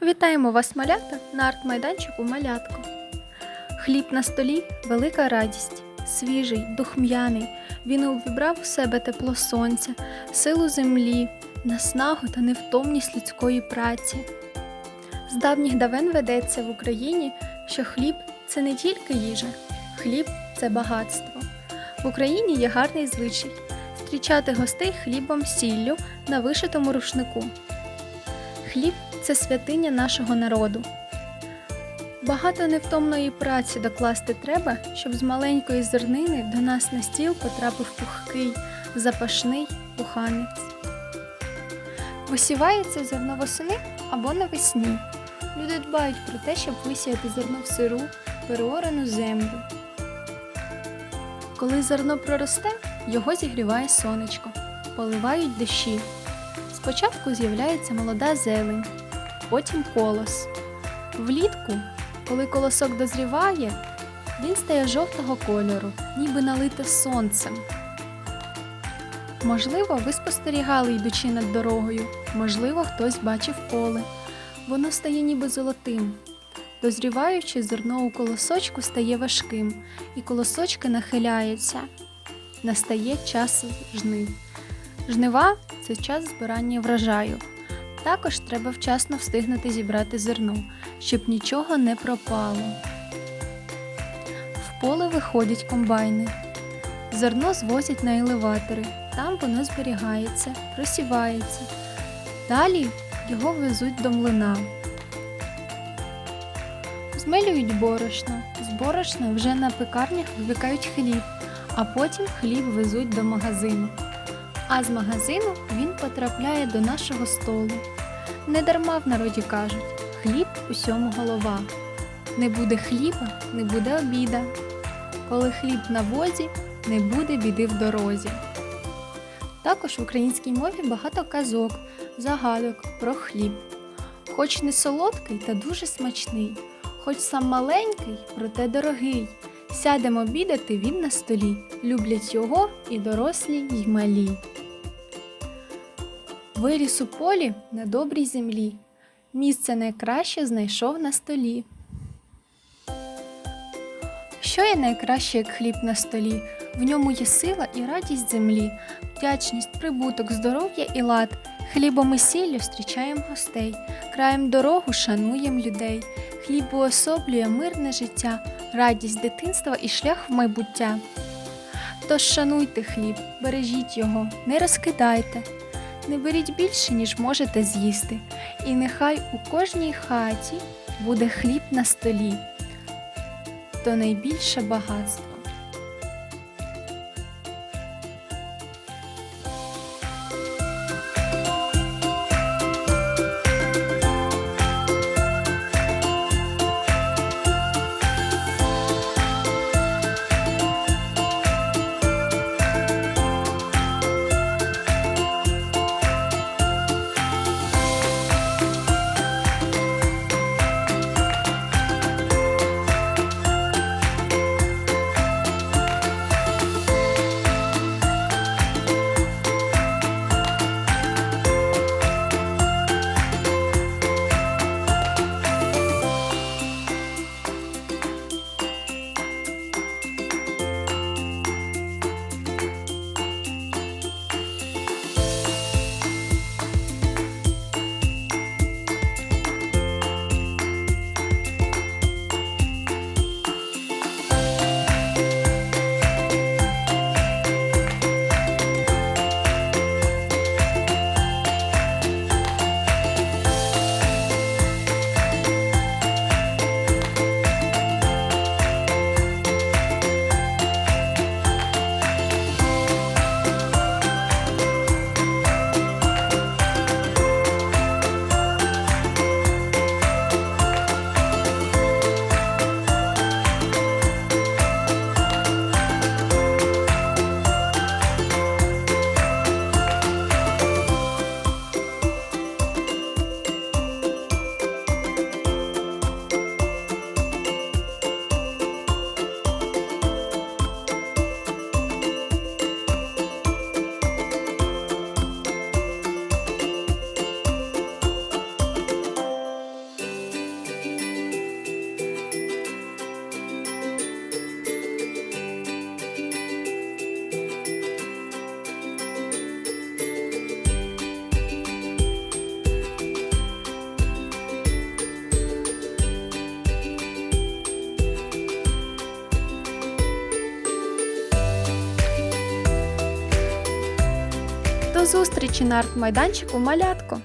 Вітаємо вас, малята, на арт-майданчику Малятко. Хліб на столі велика радість, свіжий, духм'яний. Він увібрав у себе тепло сонця, силу землі, наснагу та невтомність людської праці. З давніх давен ведеться в Україні, що хліб це не тільки їжа, хліб це багатство. В Україні є гарний звичай зустрічати гостей хлібом сіллю на вишитому рушнику. Хліб це святиня нашого народу. Багато невтомної праці докласти треба, щоб з маленької зернини до нас на стіл потрапив пухкий, запашний пуханець. Висівається зерно восени або навесні. Люди дбають про те, щоб висіяти зерно в сиру, переорену землю. Коли зерно проросте, його зігріває сонечко, поливають дощі. Спочатку з'являється молода зелень, потім колос. Влітку, коли колосок дозріває, він стає жовтого кольору, ніби налите сонцем. Можливо, ви спостерігали, йдучи над дорогою, можливо, хтось бачив поле. Воно стає ніби золотим. Дозріваючи, зерно у колосочку стає важким, і колосочки нахиляються. Настає час жнив. Жнива це час збирання врожаю. Також треба вчасно встигнути зібрати зерно, щоб нічого не пропало. В поле виходять комбайни. Зерно звозять на елеватори, там воно зберігається, просівається. Далі його везуть до млина. Змелюють борошно. З борошна вже на пекарнях випікають хліб, а потім хліб везуть до магазину. А з магазину він потрапляє до нашого столу. Недарма в народі кажуть: хліб усьому голова. Не буде хліба, не буде обіда. Коли хліб на возі, не буде біди в дорозі. Також в українській мові багато казок, загадок про хліб. Хоч не солодкий та дуже смачний, хоч сам маленький, проте дорогий. Сядемо обідати він на столі, люблять його і дорослі, й малі. Виріс у полі на добрій землі. Місце найкраще знайшов на столі. Що є найкраще, як хліб на столі? В ньому є сила і радість землі, вдячність, прибуток, здоров'я і лад. Хлібом і сіллю зустрічаємо гостей, краєм дорогу шануєм людей. Хліб уособлює мирне життя, радість дитинства і шлях в майбуття. Тож шануйте хліб, бережіть його, не розкидайте, не беріть більше, ніж можете з'їсти, і нехай у кожній хаті буде хліб на столі, то найбільше багатство. Зустрічі на арт-майданчику малятко!